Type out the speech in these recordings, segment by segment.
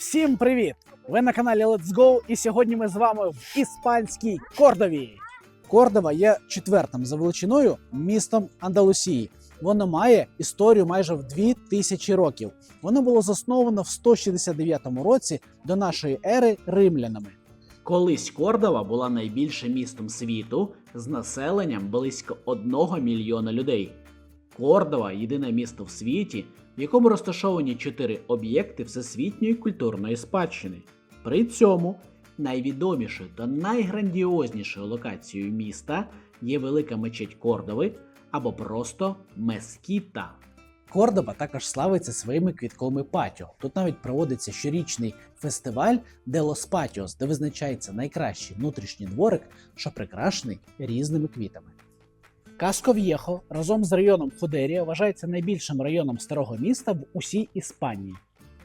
Всім привіт! Ви на каналі Let's Go, і сьогодні ми з вами в іспанській Кордові. Кордова є четвертим за величиною містом Андалусії. Воно має історію майже в 2000 років. Воно було засновано в 169 році до нашої ери римлянами. Колись Кордова була найбільшим містом світу з населенням близько 1 мільйона людей. Кордова єдине місто в світі, в якому розташовані чотири об'єкти всесвітньої культурної спадщини. При цьому найвідомішою та найграндіознішою локацією міста є велика мечеть Кордови або просто Мескіта. Кордоба також славиться своїми квітковими патіо. Тут навіть проводиться щорічний фестиваль де Лос Патіос, де визначається найкращий внутрішній дворик, що прикрашений різними квітами. Каско В'єхо разом з районом Худерія вважається найбільшим районом старого міста в усій Іспанії.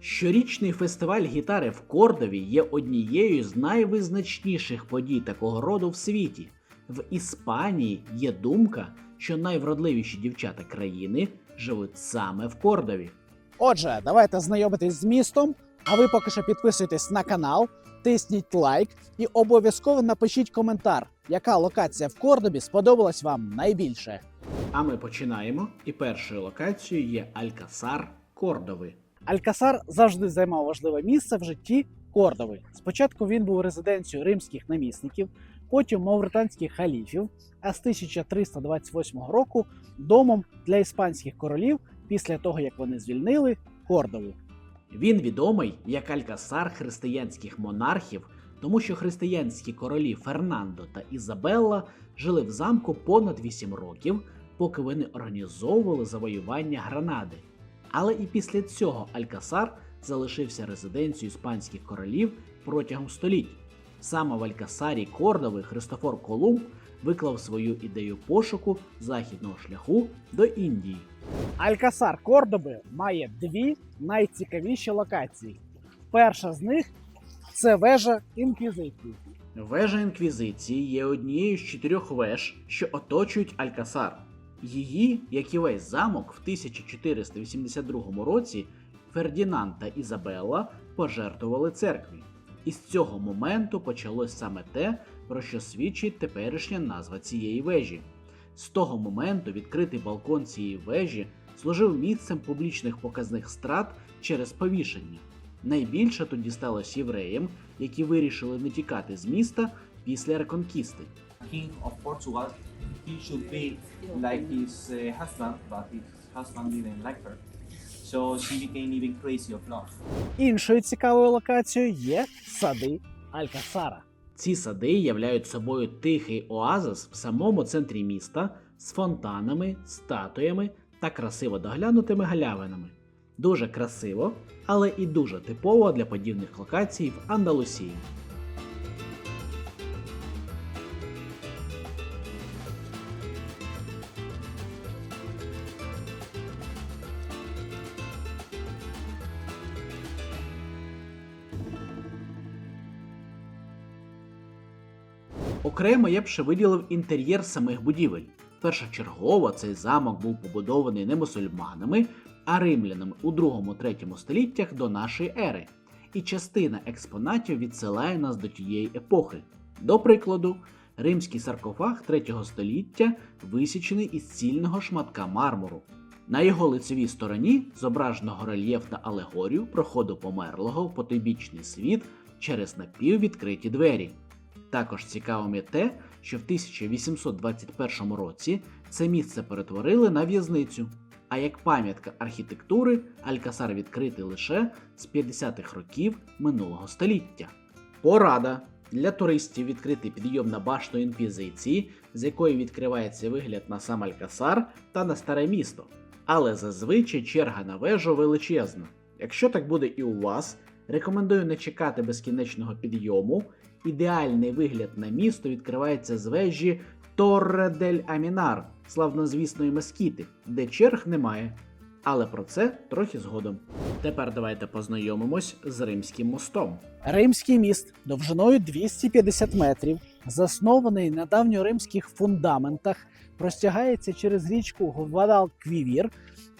Щорічний фестиваль гітари в Кордові є однією з найвизначніших подій такого роду в світі. В Іспанії є думка, що найвродливіші дівчата країни живуть саме в Кордові. Отже, давайте знайомитись з містом. А ви поки що підписуйтесь на канал, тисніть лайк і обов'язково напишіть коментар, яка локація в Кордобі сподобалась вам найбільше. А ми починаємо. І першою локацією є Алькасар Кордови. Алькасар завжди займав важливе місце в житті Кордови. Спочатку він був резиденцією римських намісників, потім мавританських халіфів, а з 1328 року домом для іспанських королів після того, як вони звільнили Кордову. Він відомий як Алькасар християнських монархів, тому що християнські королі Фернандо та Ізабелла жили в замку понад 8 років, поки вони організовували завоювання Гранади. Але і після цього Алькасар залишився резиденцією іспанських королів протягом століть. Саме в Алькасарі Кордови Христофор Колумб виклав свою ідею пошуку західного шляху до Індії. Алькасар Кордоби має дві найцікавіші локації. Перша з них це вежа інквізиції. Вежа Інквізиції є однією з чотирьох веж, що оточують Алькасар. Її, як і весь замок, в 1482 році Фердінанд та Ізабелла пожертвували церкві. І з цього моменту почалось саме те, про що свідчить теперішня назва цієї вежі. З того моменту відкритий балкон цієї вежі служив місцем публічних показних страт через повішення. Найбільше тоді сталося євреям, які вирішили не тікати з міста після реконкісти. king of Portugal, he should be like his uh, husband, but his husband didn't like her. So she became even crazy of love. Іншою цікавою локацією є сади Алькасара. Ці сади являють собою тихий оазис в самому центрі міста з фонтанами, статуями та красиво доглянутими галявинами. Дуже красиво, але і дуже типово для подібних локацій в Андалусії. Окремо я б ще виділив інтер'єр самих будівель. Першочергово цей замок був побудований не мусульманами, а римлянами у 2-3 століттях до нашої ери, і частина експонатів відсилає нас до тієї епохи. До прикладу, римський саркофаг 3 століття висічений із цільного шматка мармуру. На його лицевій стороні зображено горельєф та алегорію проходу померлого в потойбічний світ через напіввідкриті двері. Також цікавим є те, що в 1821 році це місце перетворили на в'язницю. А як пам'ятка архітектури Алькасар відкритий лише з 50-х років минулого століття. Порада для туристів відкрити підйом на башту інквізиції, з якої відкривається вигляд на сам Алькасар та на старе місто. Але зазвичай черга на вежу величезна. Якщо так буде і у вас, рекомендую не чекати безкінечного підйому. Ідеальний вигляд на місто відкривається з вежі Торре дель Амінар, славнозвісної мескіти, де черг немає. Але про це трохи згодом. Тепер давайте познайомимось з Римським мостом. Римський міст довжиною 250 метрів, заснований на давньоримських фундаментах, простягається через річку Гвадалквівір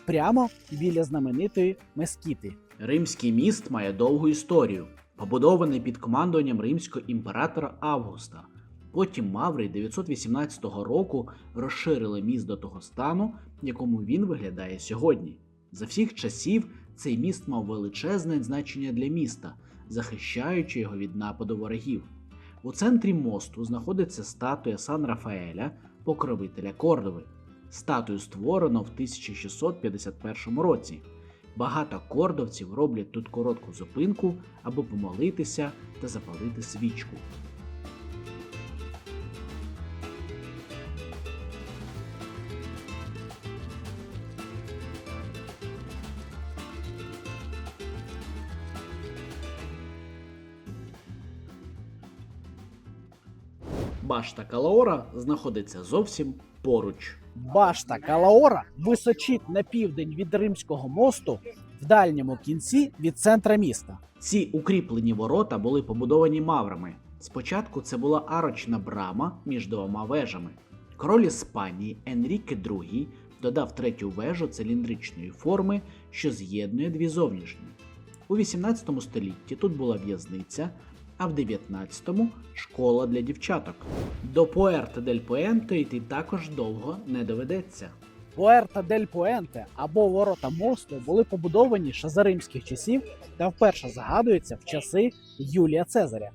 прямо біля знаменитої Мескіти. Римський міст має довгу історію, побудований під командуванням римського імператора Августа. Потім Маври 918 року розширили міст до того стану, якому він виглядає сьогодні. За всіх часів цей міст мав величезне значення для міста, захищаючи його від нападу ворогів. У центрі мосту знаходиться статуя Сан Рафаеля, покровителя Кордови. Статую створено в 1651 році. Багато кордовців роблять тут коротку зупинку, аби помолитися та запалити свічку. Башта Калаора знаходиться зовсім поруч. Башта Калаора височить на південь від Римського мосту в дальньому кінці від центра міста. Ці укріплені ворота були побудовані маврами. Спочатку це була арочна брама між двома вежами. Король Іспанії Енріке II додав третю вежу циліндричної форми, що з'єднує дві зовнішні. У 18 столітті тут була в'язниця, а в 19-му школа для дівчаток. До Пуерто дель Пуенто йти також довго не доведеться. Пуерта дель Пуенте або ворота мосту були побудовані ще за римських часів та вперше згадуються в часи Юлія Цезаря.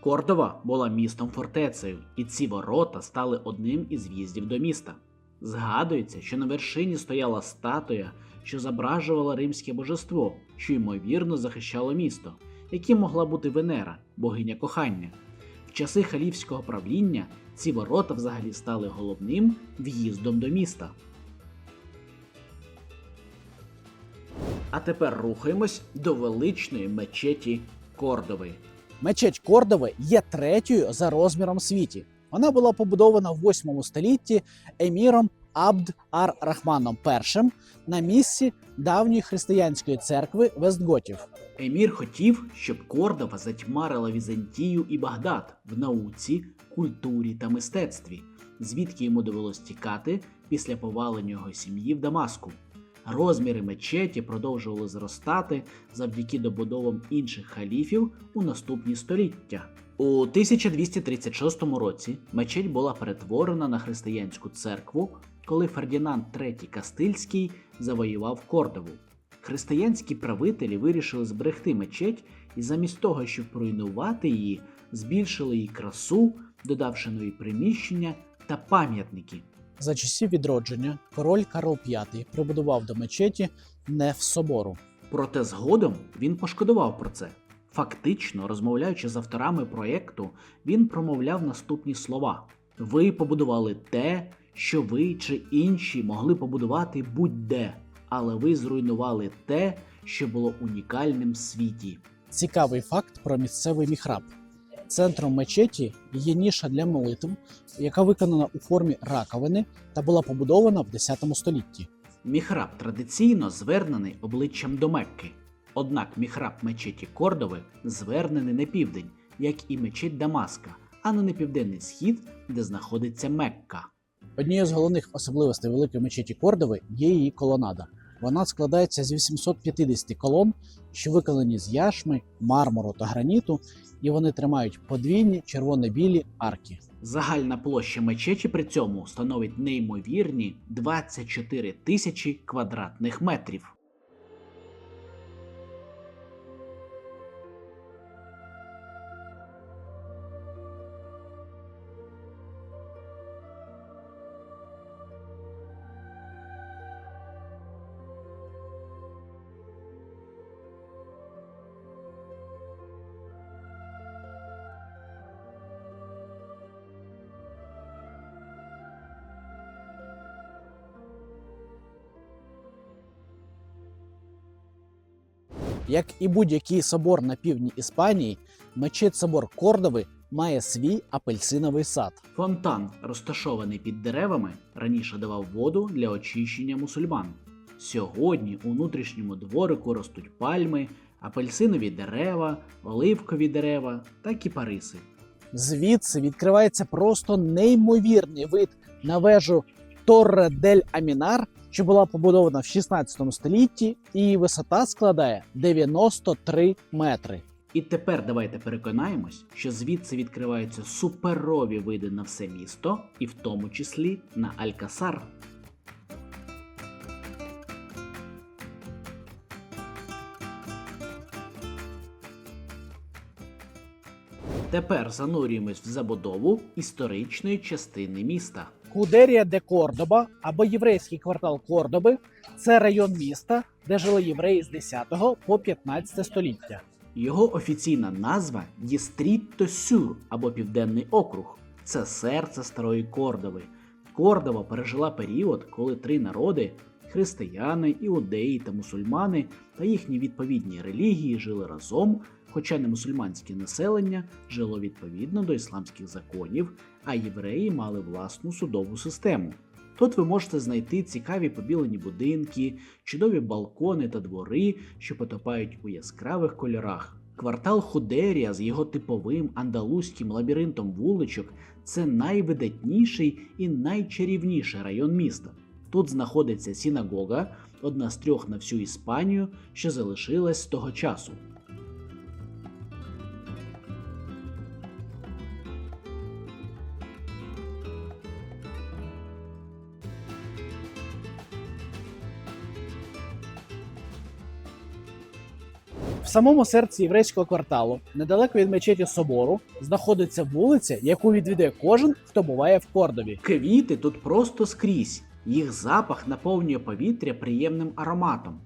Кордова була містом фортецею, і ці ворота стали одним із в'їздів до міста. Згадується, що на вершині стояла статуя, що зображувала римське божество, що ймовірно захищало місто, яким могла бути Венера, богиня кохання. В часи халівського правління ці ворота взагалі стали головним в'їздом до міста. А тепер рухаємось до величної мечеті Кордови. Мечеть Кордови є третьою за розміром світі. Вона була побудована в 8 столітті еміром Абд ар Рахманом І на місці давньої християнської церкви Вестготів. Емір хотів, щоб Кордова затьмарила Візантію і Багдад в науці, культурі та мистецтві, звідки йому довелось тікати після повалення його сім'ї в Дамаску. Розміри мечеті продовжували зростати завдяки добудовам інших халіфів у наступні століття. У 1236 році мечеть була перетворена на християнську церкву, коли Фердінанд III Кастильський завоював Кордову. Християнські правителі вирішили зберегти мечеть і замість того, щоб руйнувати її, збільшили її красу, додавши нові приміщення та пам'ятники. За часів відродження король Карл V прибудував до мечеті неф собору. Проте згодом він пошкодував про це. Фактично, розмовляючи з авторами проєкту, він промовляв наступні слова: Ви побудували те, що ви чи інші могли побудувати будь-де, але ви зруйнували те, що було унікальним в світі. Цікавий факт про місцевий міхраб. Центром мечеті є ніша для молитв, яка виконана у формі раковини та була побудована в 10 столітті. Міхраб традиційно звернений обличчям до Мекки. Однак міхраб мечеті Кордови звернений на південь, як і мечеть Дамаска, а не на південний схід, де знаходиться Мекка. Однією з головних особливостей великої мечеті Кордови є її колонада. Вона складається з 850 колон, що виконані з яшми, мармуру та граніту, і вони тримають подвійні червоно-білі арки. Загальна площа мечеті при цьому становить неймовірні 24 тисячі квадратних метрів. Як і будь-який собор на півдні Іспанії, мечеть собор Кордови має свій апельсиновий сад. Фонтан, розташований під деревами, раніше давав воду для очищення мусульман. Сьогодні у внутрішньому дворику ростуть пальми, апельсинові дерева, оливкові дерева та кіпариси. Звідси відкривається просто неймовірний вид на вежу Торре дель Амінар що була побудована в 16 столітті, і її висота складає 93 метри. І тепер давайте переконаємось, що звідси відкриваються суперові види на все місто, і в тому числі на Алькасар. Тепер занурюємось в забудову історичної частини міста. Кудерія де Кордоба або єврейський квартал Кордоби це район міста, де жили євреї з 10 по 15 століття. Його офіційна назва Дістрітто Сюр або Південний округ. Це серце старої Кордови. Кордова пережила період, коли три народи християни, іудеї та мусульмани та їхні відповідні релігії жили разом, хоча не мусульманське населення жило відповідно до ісламських законів, а євреї мали власну судову систему. Тут ви можете знайти цікаві побілені будинки, чудові балкони та двори, що потопають у яскравих кольорах. Квартал Худерія з його типовим андалузьким лабіринтом вуличок це найвидатніший і найчарівніший район міста. Тут знаходиться синагога, одна з трьох на всю Іспанію, що залишилась з того часу. В самому серці єврейського кварталу, недалеко від мечеті собору, знаходиться вулиця, яку відвідує кожен, хто буває в Кордові. Квіти тут просто скрізь. Їх запах наповнює повітря приємним ароматом.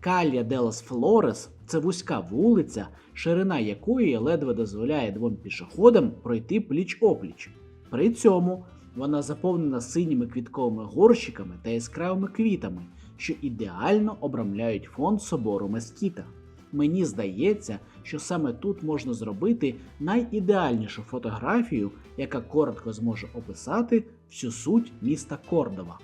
Калія Делас Флорес це вузька вулиця, ширина якої ледве дозволяє двом пішоходам пройти пліч опліч. При цьому вона заповнена синіми квітковими горщиками та яскравими квітами, що ідеально обрамляють фон собору Мескіта. Мені здається, що саме тут можна зробити найідеальнішу фотографію, яка коротко зможе описати всю суть міста Кордова.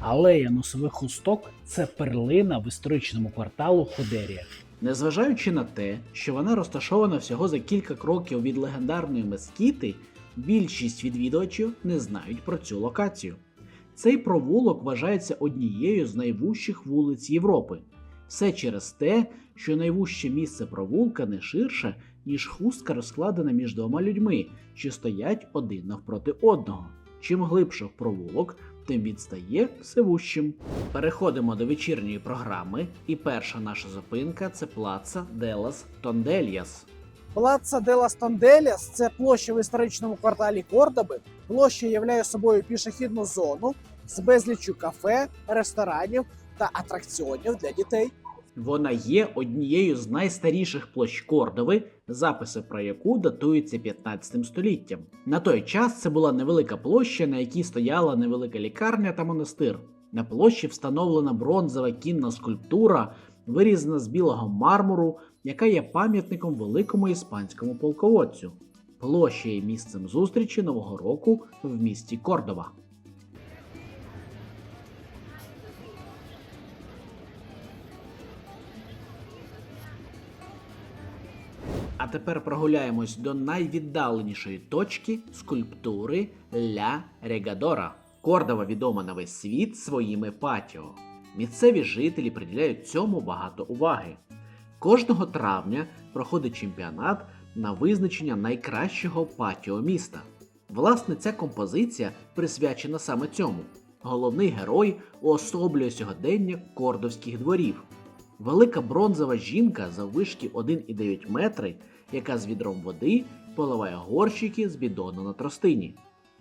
Алея носових хусток це перлина в історичному кварталу Худерія. Незважаючи на те, що вона розташована всього за кілька кроків від легендарної мескіти, більшість відвідувачів не знають про цю локацію. Цей провулок вважається однією з найвужчих вулиць Європи. Все через те, що найвужче місце провулка не ширше, ніж хустка розкладена між двома людьми, що стоять один навпроти одного. Чим глибше в провулок, тим він стає все вущим. Переходимо до вечірньої програми, і перша наша зупинка це плаца Делас Тондельяс. Плаца де лас Тонделяс це площа в історичному кварталі Кордоби. Площа являє собою пішохідну зону з безліччю кафе, ресторанів та атракціонів для дітей. Вона є однією з найстаріших площ Кордови, записи про яку датуються 15 століттям. На той час це була невелика площа, на якій стояла невелика лікарня та монастир. На площі встановлена бронзова кінна скульптура, вирізана з білого мармуру, яка є пам'ятником великому іспанському полководцю. Площа є місцем зустрічі Нового року в місті Кордова. Тепер прогуляємось до найвіддаленішої точки скульптури Ля Регадора. Кордова відома на весь світ своїми патіо. Місцеві жителі приділяють цьому багато уваги. Кожного травня проходить чемпіонат на визначення найкращого патіо міста. Власне, ця композиція присвячена саме цьому. Головний герой уособлює сьогодення кордовських дворів. Велика бронзова жінка заввишки 1,9 метри, яка з відром води поливає горщики з бідону на тростині.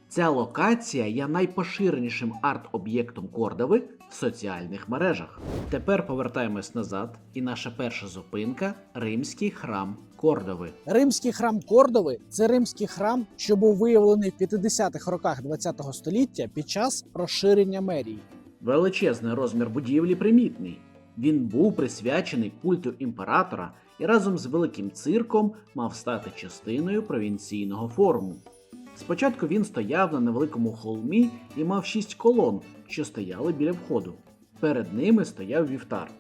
Ця локація є найпоширенішим арт-об'єктом Кордови в соціальних мережах. Тепер повертаємось назад, і наша перша зупинка римський храм Кордови. Римський храм Кордови це римський храм, що був виявлений в 50-х роках ХХ століття під час розширення мерії. Величезний розмір будівлі примітний. Він був присвячений культу імператора і разом з великим цирком мав стати частиною провінційного форуму. Спочатку він стояв на невеликому холмі і мав шість колон, що стояли біля входу. Перед ними стояв вівтар.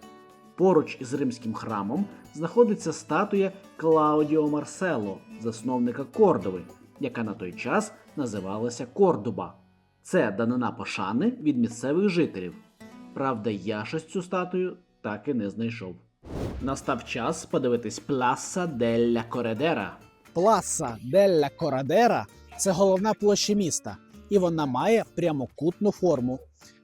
Поруч із римським храмом знаходиться статуя Клаудіо Марсело, засновника Кордови, яка на той час називалася Кордоба. Це данина пошани від місцевих жителів. Правда, я щось цю статую так і не знайшов. Настав час подивитись Пласа делля Коредера. Пласа Делля Корадера це головна площа міста, і вона має прямокутну форму.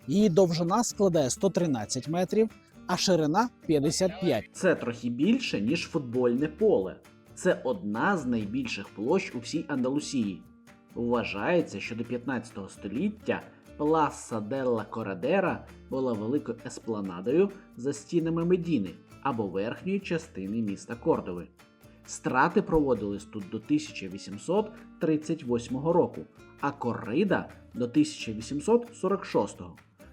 Її довжина складає 113 метрів, а ширина 55. Це трохи більше, ніж футбольне поле. Це одна з найбільших площ у всій Андалусії. Вважається, що до 15 століття Пласа делла Корадера була великою еспланадою за стінами Медіни або верхньої частини міста Кордови. Страти проводились тут до 1838 року, а корида до 1846.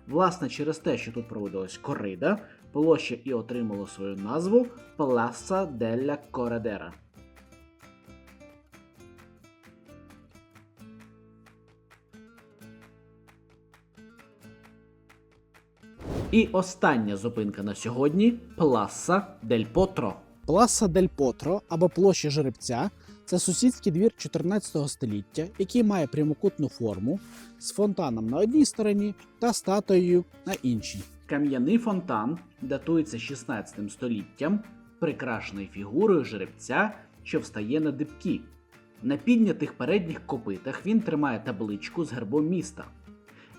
Власне, через те, що тут проводилась корида, площа і отримала свою назву Пласа делля Коредера. І остання зупинка на сьогодні Пласа дель Потро. Пласа Дель Потро або площа жеребця це сусідський двір 14 століття, який має прямокутну форму з фонтаном на одній стороні та статуєю на іншій. Кам'яний фонтан датується 16 століттям, прикрашений фігурою жеребця, що встає на дибки. На піднятих передніх копитах він тримає табличку з гербом міста.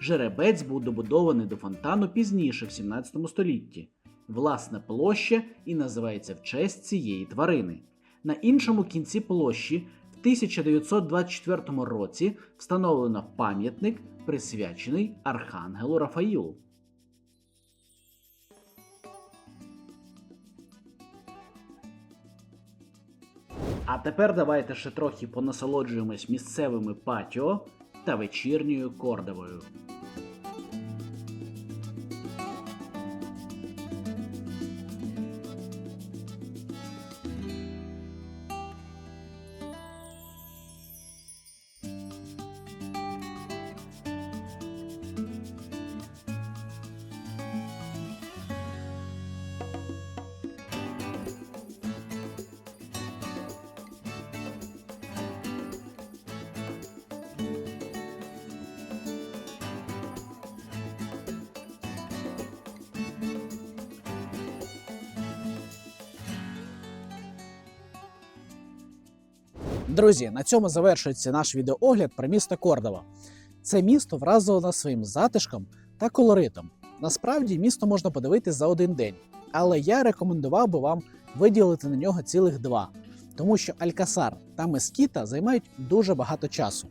Жеребець був добудований до фонтану пізніше, в 17 столітті. Власне площа і називається в честь цієї тварини. На іншому кінці площі в 1924 році встановлено пам'ятник, присвячений Архангелу Рафаїлу. А тепер давайте ще трохи понасолоджуємось місцевими патіо та вечірньою кордовою. Друзі, на цьому завершується наш відеоогляд про місто Кордова. Це місто вразило нас своїм затишком та колоритом. Насправді місто можна подивитись за один день, але я рекомендував би вам виділити на нього цілих два, тому що Алькасар та Мескіта займають дуже багато часу.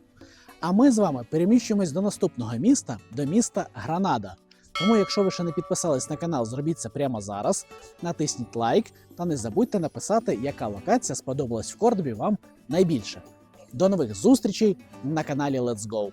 А ми з вами переміщуємось до наступного міста, до міста Гранада. Тому, якщо ви ще не підписались на канал, зробіть це прямо зараз. Натисніть лайк та не забудьте написати, яка локація сподобалась в Кордобі вам найбільше. До нових зустрічей на каналі Let's Go!